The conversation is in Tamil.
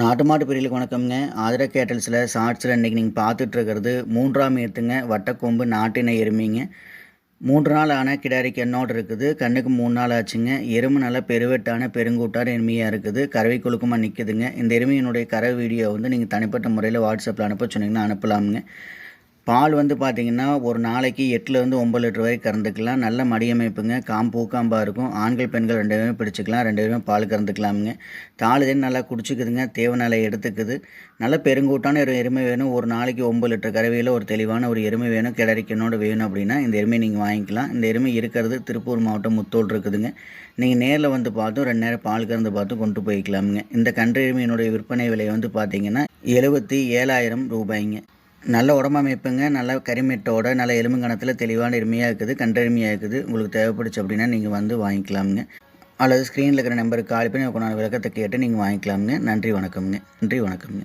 நாட்டு மாட்டு பிரிவுகளுக்கு வணக்கம்ங்க. ஆதிர கேட்டல்ஸில் ஷார்ட்ஸில் இன்றைக்கி நீங்கள் பார்த்துட்ருக்கிறது மூன்றாம் ஏத்துங்க வட்டக்கொம்பு நாட்டின எருமைங்க. மூன்று நாள் ஆன கிடாரிக்கு என்னோடு இருக்குது. கண்ணுக்கு மூணு நாள் ஆச்சுங்க. எருமை நல்லா பெருவெட்டான பெருங்கூட்டான எருமையாக இருக்குது. கறவை குலுக்கமாக நிற்குதுங்க இந்த எருமையினுடைய கறவை வீடியோ வந்து நீங்கள் தனிப்பட்ட முறையில் வாட்ஸ்அப்பில் அனுப்ப சொன்னீங்கன்னா அனுப்பலாமுங்க. பால் வந்து பார்த்திங்கன்னா ஒரு நாளைக்கு எட்டுலேருந்து ஒம்பது லிட்டர் வரை கறந்துக்கலாம். நல்ல மடியமைப்புங்க காம் பூக்காம்பாக இருக்கும். ஆண்கள் பெண்கள் ரெண்டு பேருமே பிடிச்சிக்கலாம். ரெண்டு பேருமே பால் கறந்துக்கலாமுங்க. தாளுதேன்னு நல்லா குடிச்சிக்குதுங்க. தேவை நிலை எடுத்துக்குது. நல்ல பெருங்கூட்டான ஒரு எருமை வேணும். ஒரு நாளைக்கு ஒம்பது லிட்டர் கறவையில் ஒரு தெளிவான ஒரு எருமை வேணும். கிடரிக்கனோடு வேணும் அப்படின்னா இந்த எருமை நீங்கள் வாங்கிக்கலாம். இந்த எருமை இருக்கிறது திருப்பூர் மாவட்டம் முத்தோல் இருக்குதுங்க. நீங்கள் நேரில் வந்து பார்த்தும் ரெண்டு நேரம் பால் கறந்து பார்த்து கொண்டு போய்க்கலாமுங்க. இந்த கன்று எருமையினுடைய விற்பனை விலை வந்து பார்த்திங்கன்னா எழுபத்தி ஏழாயிரம் ரூபாய்ங்க. நல்ல உடம்பமைப்புங்க நல்ல கரிமெட்டோட நல்ல எலும்புங்கணத்தில் தெளிவான எருமையாக இருக்குது கன்றெருமையாக இருக்குது. உங்களுக்கு தேவைப்படுச்சு அப்படின்னா நீங்கள் வந்து வாங்கிக்கலாமுங்க. அல்லது ஸ்க்ரீனில் இருக்கிற நம்பருக்கு கால் பண்ணி உட்காந்து விளக்கத்தை கேட்டு நீங்கள் வாங்கிக்கலாமுங்க. நன்றி வணக்கம்ங்க. நன்றி வணக்கம்ங்க.